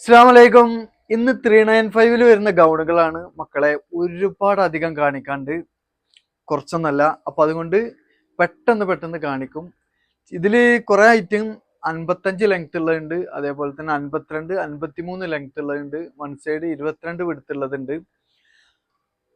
അസ്സാമലൈക്കും ഇന്ന് three nine ഫൈവിൽ വരുന്ന ഗൗണുകളാണ് മക്കളെ ഒരുപാട് അധികം കാണിക്കാണ്ട്. കുറച്ചൊന്നല്ല അപ്പൊ അതുകൊണ്ട് പെട്ടെന്ന് പെട്ടെന്ന് കാണിക്കും. ഇതിൽ കുറേ ഐറ്റം അൻപത്തഞ്ച് ലെങ്ത് ഉള്ളതുണ്ട്. അതേപോലെ തന്നെ അൻപത്തിരണ്ട് അൻപത്തിമൂന്ന് ലെങ്ത് ഉള്ളതുണ്ട്. വൺ സൈഡ് ഇരുപത്തിരണ്ട് വിടുത്തുള്ളതുണ്ട്.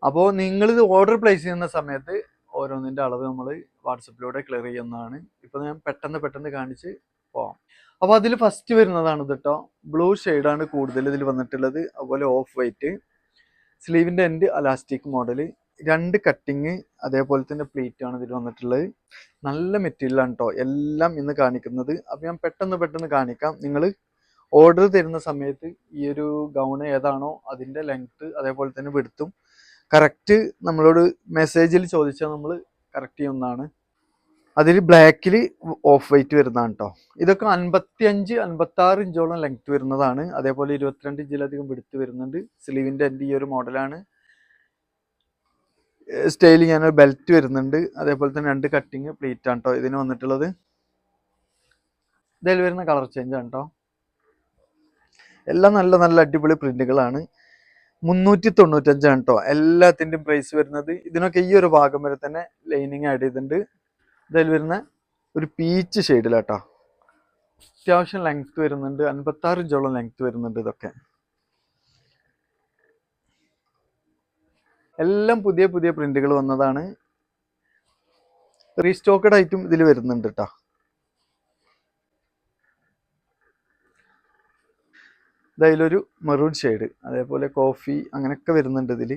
അപ്പോൾ നിങ്ങൾ ഇത് ഓർഡർ പ്ലേസ് ചെയ്യുന്ന സമയത്ത് ഓരോന്നിന്റെ അളവ് നമ്മൾ വാട്സപ്പിലൂടെ ക്ലിയർ ചെയ്യുന്നതാണ്. ഇപ്പൊ ഞാൻ പെട്ടെന്ന് പെട്ടെന്ന് കാണിച്ച് പോവാം അപ്പൊ അതിൽ ഫസ്റ്റ് വരുന്നതാണ് കേട്ടോ ബ്ലൂ ആണ് കൂടുതൽ ഇതിൽ വന്നിട്ടുള്ളത്. അതുപോലെ ഓഫ് വൈറ്റ് സ്ലീവിന്റെ എൻഡ് അലാസ്റ്റിക് മോഡൽ രണ്ട് കട്ടിങ് അതേപോലെ തന്നെ പ്ലീറ്റ് ആണ് ഇതിൽ വന്നിട്ടുള്ളത്. നല്ല മെറ്റീരിയലാണ് കേട്ടോ എല്ലാം ഇന്ന് കാണിക്കുന്നത്. അപ്പൊ ഞാൻ പെട്ടെന്ന് പെട്ടെന്ന് കാണിക്കാം. നിങ്ങൾ ഓർഡർ തരുന്ന സമയത്ത് ഈ ഒരു ഗൗൺ ഏതാണോ അതിന്റെ ലെങ്ത്ത് അതേപോലെ തന്നെ വിടുത്തും കറക്റ്റ് നമ്മളോട് മെസ്സേജിൽ ചോദിച്ചാൽ നമ്മൾ കറക്റ്റ് ചെയ്യുന്നതാണ്. അതിൽ ബ്ലാക്കിൽ ഓഫ് വൈറ്റ് വരുന്നതാണ് കേട്ടോ ഇതൊക്കെ അൻപത്തി അഞ്ച് അൻപത്തി ആറ് ഇഞ്ചോളം ലെങ്ത് വരുന്നതാണ്. അതേപോലെ ഇരുപത്തിരണ്ട് ഇഞ്ചിലധികം വിടുത്ത് വരുന്നുണ്ട്. സ്ലീവിന്റെ എന്റെ ഈ ഒരു മോഡലാണ് സ്റ്റൈൽ ഞാൻ ബെൽറ്റ് വരുന്നുണ്ട്. അതേപോലെ തന്നെ രണ്ട് കട്ടിങ് പ്ലേറ്റ് ആണ് കേട്ടോ ഇതിന് വന്നിട്ടുള്ളത്. ഇതിൽ വരുന്ന കളർ ചേഞ്ച് ആണ് കേട്ടോ എല്ലാം നല്ല നല്ല അടിപൊളി പ്രിന്റുകളാണ് മുന്നൂറ്റി തൊണ്ണൂറ്റഞ്ചാണ് കേട്ടോ എല്ലാത്തിന്റെയും പ്രൈസ് വരുന്നത്. ഇതിനൊക്കെ ഈ ഒരു ഭാഗം വരെ തന്നെ ലൈനിങ് ആഡ് ചെയ്തിട്ടുണ്ട്. ഇതിൽ വരുന്ന ഒരു പീച്ച് ഷെയ്ഡിലാട്ടോ അത്യാവശ്യം ലെങ്ത് വരുന്നുണ്ട്. അൻപത്താറ് ഇഞ്ചോളം ലെങ്ത് വരുന്നുണ്ട് ഇതൊക്കെ. എല്ലാം പുതിയ പുതിയ പ്രിന്റുകൾ വന്നതാണ്. റീസ്റ്റോക്കഡ് ഐറ്റം ഇതിൽ വരുന്നുണ്ട് കേട്ടോ ഇതിലൊരു മെറൂൺ ഷെയ്ഡ് അതേപോലെ കോഫി അങ്ങനെയൊക്കെ വരുന്നുണ്ട് ഇതിൽ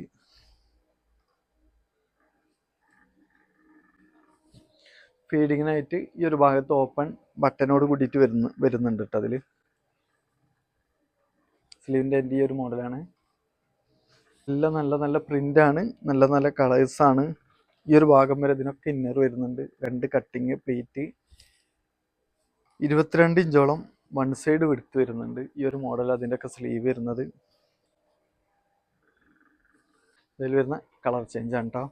ഫീഡിങ്ങിനായിട്ട് ഈ ഒരു ഭാഗത്ത് ഓപ്പൺ ബട്ടനോട് കൂടിയിട്ട് വരുന്ന വരുന്നുണ്ട് കേട്ടോ അതിൽ സ്ലീവിന്റെ എന്റെ ഈ ഒരു മോഡലാണ് എല്ലാം നല്ല നല്ല പ്രിന്റ് ആണ്. നല്ല നല്ല കളേഴ്സാണ് ഈ ഒരു ഭാഗം വരെ ഇതിനൊക്കെ ഇന്നർ വരുന്നുണ്ട്. രണ്ട് കട്ടിങ് പ്ലേറ്റ് ഇരുപത്തിരണ്ട് ഇഞ്ചോളം വൺ സൈഡ് വിടുത്ത് വരുന്നുണ്ട് ഈ ഒരു മോഡൽ അതിന്റെയൊക്കെ സ്ലീവ് വരുന്നത്. ഇതിൽ വരുന്ന കളർ ചേഞ്ച് ആണ് കേട്ടോ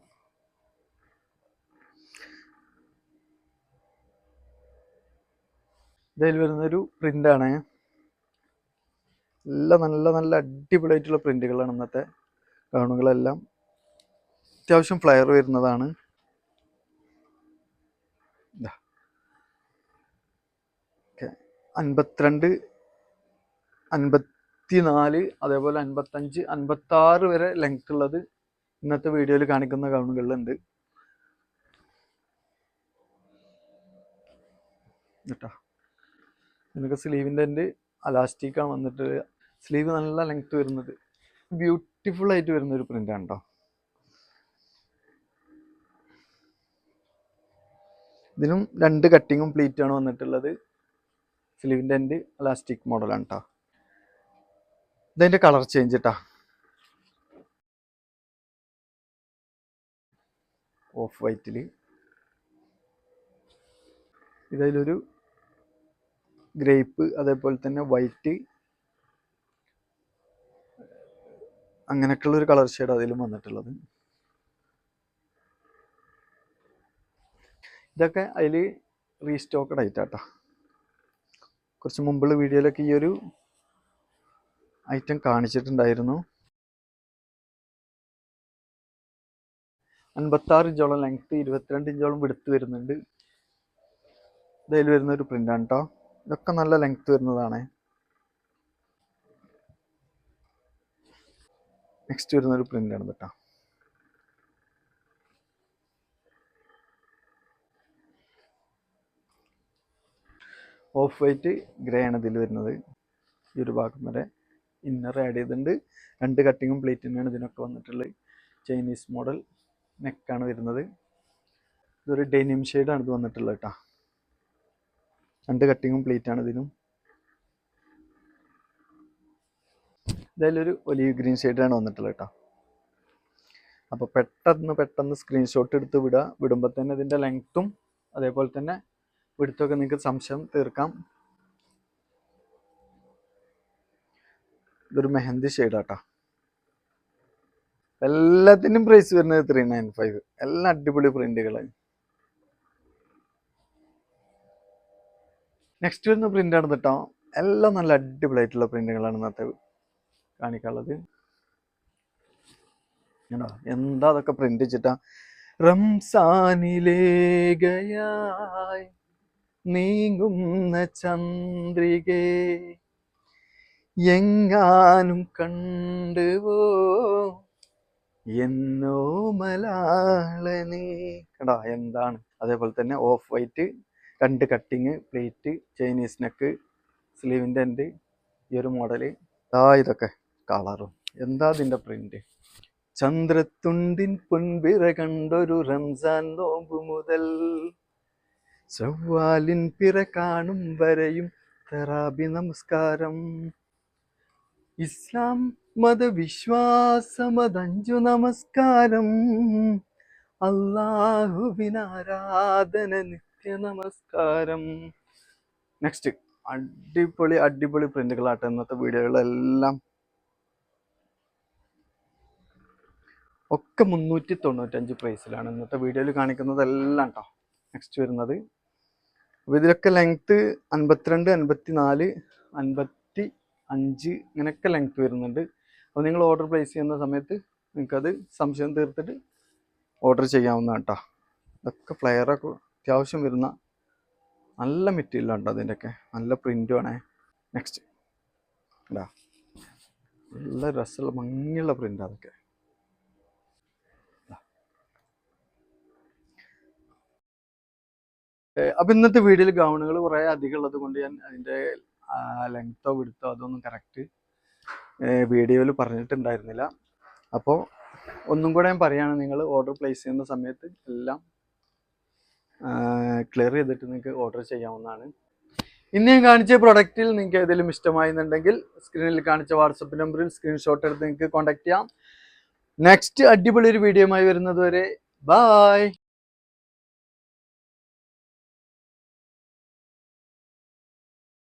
ഇതിൽ വരുന്നൊരു പ്രിന്റാണ് എല്ലാം നല്ല നല്ല അടിപൊളിയായിട്ടുള്ള പ്രിന്റുകളാണ് ഇന്നത്തെ ഗൗണുകളെല്ലാം അത്യാവശ്യം ഫ്ലയർ വരുന്നതാണ്. അൻപത്തിരണ്ട് അൻപത്തി നാല് അതേപോലെ അൻപത്തഞ്ച് അൻപത്താറ് വരെ ലെങ്ത് ഉള്ളത് ഇന്നത്തെ വീഡിയോയിൽ കാണിക്കുന്ന ഗൗണുകളിലുണ്ട് കേട്ടോ നിനക്ക് സ്ലീവിന്റെ എന്റെ അലാസ്റ്റിക്കാണ് വന്നിട്ട് സ്ലീവ് നല്ല ലെങ്ത് വരുന്നത്. ബ്യൂട്ടിഫുൾ ആയിട്ട് വരുന്ന ഒരു പ്രിന്റ് ആണ് കേട്ടോ ഇതിനും രണ്ട് കട്ടിങ്ങും പ്ലീറ്റ് ആണ് വന്നിട്ടുള്ളത്. സ്ലീവിന്റെ എന്റെ അലാസ്റ്റിക് മോഡലാണ് കേട്ടോ ഇതിന്റെ കളർ ചേഞ്ച് കേട്ടോ ഓഫ് വൈറ്റിൽ ഇതിലൊരു ഗ്രേപ്പ് അതേപോലെ തന്നെ വൈറ്റ് അങ്ങനെയൊക്കെയുള്ള ഒരു കളർ ഷെയ്ഡ് അതിലും വന്നിട്ടുള്ളത്. ഇതൊക്കെ അതിൽ റീസ്റ്റോക്കഡ് ആയിട്ടാട്ടോ കുറച്ച് മുമ്പുള്ള വീഡിയോയിലൊക്കെ ഈ ഒരു ഐറ്റം കാണിച്ചിട്ടുണ്ടായിരുന്നു. അൻപത്താറ് ഇഞ്ചോളം ലെങ്ത് ഇരുപത്തിരണ്ട് ഇഞ്ചോളം വിടുത്ത് വരുന്നുണ്ട്. ഇതിൽ വരുന്ന ഒരു പ്രിന്റാണ് കേട്ടോ ഇതൊക്കെ നല്ല ലെങ്ത് വരുന്നതാണ്. നെക്സ്റ്റ് വരുന്ന ഒരു പ്രിന്റ് ആണ് കേട്ടോ ഓഫ് വൈറ്റ് ഗ്രേ ആണ് ഇതിൽ വരുന്നത്. ഈ ഒരു ഭാഗം വരെ ഇന്നർ ആഡ് ചെയ്തിട്ടുണ്ട്. രണ്ട് കട്ടിങ്ങും തന്നെയാണ് ഇതിനൊക്കെ വന്നിട്ടുള്ളത്. ചൈനീസ് മോഡൽ നെക്കാണ് വരുന്നത്. ഇതൊരു ഡെനിം ഷെയ്ഡാണ് ഇത് വന്നിട്ടുള്ളത് കേട്ടോ രണ്ട് കട്ടിങ്ങും പ്ലേറ്റ് ആണ് ഇതിനും ഒരു ഒലിവ് ഗ്രീൻ ഷെയ്ഡാണ് വന്നിട്ടുള്ളത് കേട്ടോ. അപ്പോൾ പെട്ടെന്ന് പെട്ടെന്ന് സ്ക്രീൻഷോട്ട് എടുത്ത് വിടുക വിടുമ്പോൾ തന്നെ ഇതിന്റെ ലെങ്ത്തും അതേപോലെ തന്നെ വിടുത്തൊക്കെ നിങ്ങൾക്ക് സംശയം തീർക്കാം. ഇതൊരു മെഹന്തി ഷെയ്ഡാട്ടോ എല്ലാത്തിനും പ്രൈസ് വരുന്നത് ത്രീ നയൻ ഫൈവ് എല്ലാം അടിപൊളി പ്രിന്റുകൾ നെക്സ്റ്റ് വരുന്ന പ്രിന്റ് ആണ് കേട്ടോ എല്ലാം നല്ല അടിപൊളിയായിട്ടുള്ള പ്രിന്റുകളാണ് ഇന്നത്തെ കാണിക്കാനുള്ളത്. കണ്ടോ? എന്താ അതൊക്കെ പ്രിന്റ് വെച്ചിട്ടാ? റംസാനിലേകയായി നീങ്ങുന്ന ചന്ദ്രികേ എങ്ങാനും കണ്ടുവോ? എന്നോ മലാളനീ കണ്ടോ? എന്താണ്? അതേപോലെ തന്നെ ഓഫ് വൈറ്റ് രണ്ട് കട്ടിങ് പ്ലേറ്റ് ചൈനീസ് നെക്ക് സ്ലീവിന്റെ എന്റെ ഈ ഒരു മോഡൽ ആ ഇതൊക്കെ കളറും എന്താ ഇതിന്റെ പ്രിന്റ് ചന്ദ്രത്തുണ്ടിൻ പൊൻപിറ കണ്ടൊരു റംസാൻ നോമ്പ് മുതൽ ചൊവ്വാലിൻ പിറ കാണും വരെയും തെറാബി നമസ്കാരം. ഇസ്ലാം മതവിശ്വാസമതഞ്ചു നമസ്കാരം. അള്ളാഹുവിനാരാധന നിത്യ നമസ്കാരം നെക്സ്റ്റ് അടിപൊളി അടിപൊളി പ്രിന്റുകളാട്ടെ ഇന്നത്തെ വീഡിയോകളെല്ലാം. ഒക്കെ മുന്നൂറ്റി തൊണ്ണൂറ്റഞ്ച് പ്രൈസിലാണ് ഇന്നത്തെ വീഡിയോയിൽ കാണിക്കുന്നതെല്ലാം കേട്ടോ നെക്സ്റ്റ് വരുന്നത്. അപ്പോൾ ഇതിലൊക്കെ ലെങ്ത്ത് അൻപത്തിരണ്ട് അൻപത്തി നാല് അൻപത്തി അഞ്ച് ഇങ്ങനെയൊക്കെ ലെങ്ത്ത് വരുന്നുണ്ട്. അപ്പോൾ നിങ്ങൾ ഓർഡർ പ്ലേസ് ചെയ്യുന്ന സമയത്ത് നിങ്ങൾക്കത് സംശയം തീർത്തിട്ട് ഓർഡർ ചെയ്യാവുന്നതാണ് കേട്ടോ ഇതൊക്കെ ഫ്ലെയറൊക്കെ അത്യാവശ്യം വരുന്ന നല്ല മെറ്റീരിയൽ ഉണ്ട് അതിന്റെ അതിന്റെയൊക്കെ നല്ല പ്രിന്റും ആണേ നെക്സ്റ്റ് ഇടാ നല്ല രസമുള്ള ഭംഗിയുള്ള പ്രിന്റ് അതൊക്കെ. അപ്പം ഇന്നത്തെ വീഡിയോയിൽ ഗൗണുകൾ കുറേ അധികം ഉള്ളത് കൊണ്ട് ഞാൻ അതിന്റെ ലെങ്ത്തോ വിടുത്തോ അതൊന്നും കറക്റ്റ് വീഡിയോയിൽ പറഞ്ഞിട്ടുണ്ടായിരുന്നില്ല. അപ്പോൾ ഒന്നും കൂടെ ഞാൻ പറയുകയാണ് നിങ്ങൾ ഓർഡർ പ്ലേസ് ചെയ്യുന്ന സമയത്ത് എല്ലാം ക്ലിയർ ചെയ്തിട്ട് നിങ്ങൾക്ക് ഓർഡർ ചെയ്യാവുന്നതാണ്. ഇന്ന് ഞാൻ കാണിച്ച പ്രൊഡക്റ്റിൽ നിങ്ങൾക്ക് ഏതെങ്കിലും ഇഷ്ടമായിരുന്നുണ്ടെങ്കിൽ സ്ക്രീനിൽ കാണിച്ച വാട്സപ്പ് നമ്പറിൽ സ്ക്രീൻഷോട്ട് എടുത്ത് നിങ്ങൾക്ക് കോൺടാക്ട് ചെയ്യാം. നെക്സ്റ്റ് അടിപൊളി ഒരു വീഡിയോയുമായി വരുന്നത് വരെ. ബായ്